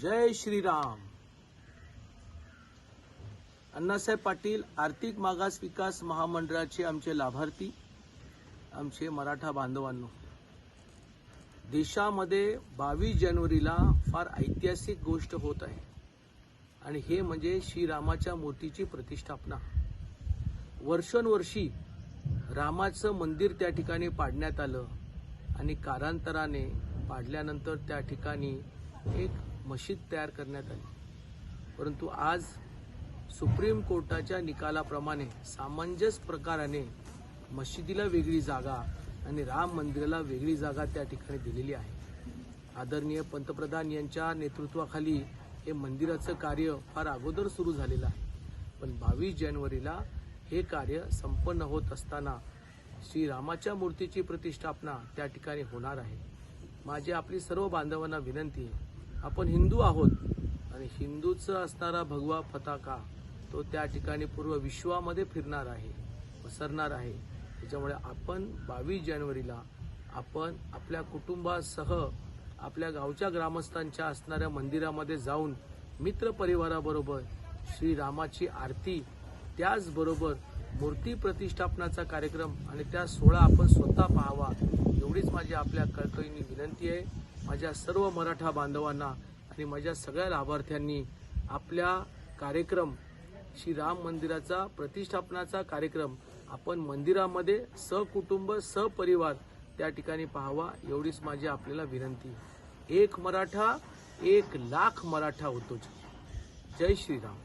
जय श्रीराम. अण्णासाहेब पाटील आर्थिक मागास विकास महामंडळाचे आमचे लाभार्थी आमचे मराठा बांधवांनो. देशामध्ये बावीस जानेवारीला फार ऐतिहासिक गोष्ट होत आहे. आणि हे म्हणजे श्रीरामाच्या मूर्तीची प्रतिष्ठापना. वर्षोनवर्षी रामाचं मंदिर त्या ठिकाणी पाडण्यात आलं आणि कालांतराने पाडल्यानंतर त्या ठिकाणी एक मशीद तयार करण्यात आली. परंतु आज सुप्रीम कोर्टाच्या निकालाप्रमाणे सामंजस्य प्रकाराने मशिदीला वेगळी जागा आणि राम मंदिराला वेगळी जागा त्या ठिकाणी दिलेली आहे. आदरणीय पंतप्रधान यांच्या नेतृत्वाखाली हे मंदिराचं कार्य फार अगोदर सुरू झालेलं आहे. पण बावीस जानेवारीला हे कार्य संपन्न होत असताना श्रीरामाच्या मूर्तीची प्रतिष्ठापना त्या ठिकाणी होणार आहे. माझी आपली सर्व बांधवांना विनंती आहे आपण हिंदू आहोत आणि हिंदूचं असणारा भगवा फताका तो त्या ठिकाणी पूर्व विश्वामध्ये फिरणार आहे पसरणार आहे. त्याच्यामुळे आपण बावीस जानेवारीला आपण आपल्या कुटुंबासह आपल्या गावच्या ग्रामस्थांच्या असणाऱ्या मंदिरामध्ये जाऊन मित्र परिवाराबरोबर श्रीरामाची आरती त्याचबरोबर मूर्ती प्रतिष्ठापनाचा कार्यक्रम आणि त्या सोहळा आपण स्वतः पाहावा. एवढीच माझी आपल्या कळकळीने विनंती आहे. माझ्या सर्व मराठा बांधवांना आणि माझ्या सगळ्या लाभार्थ्यांनी आपल्या कार्यक्रम श्री राम मंदिराचा प्रतिष्ठापनाचा कार्यक्रम आपण मंदिरामध्ये सकुटुंब सपरिवार त्या ठिकाणी पाहावा एवढीच माझी आपल्याला विनंती. एक मराठा एक लाख मराठा होतो जय श्रीराम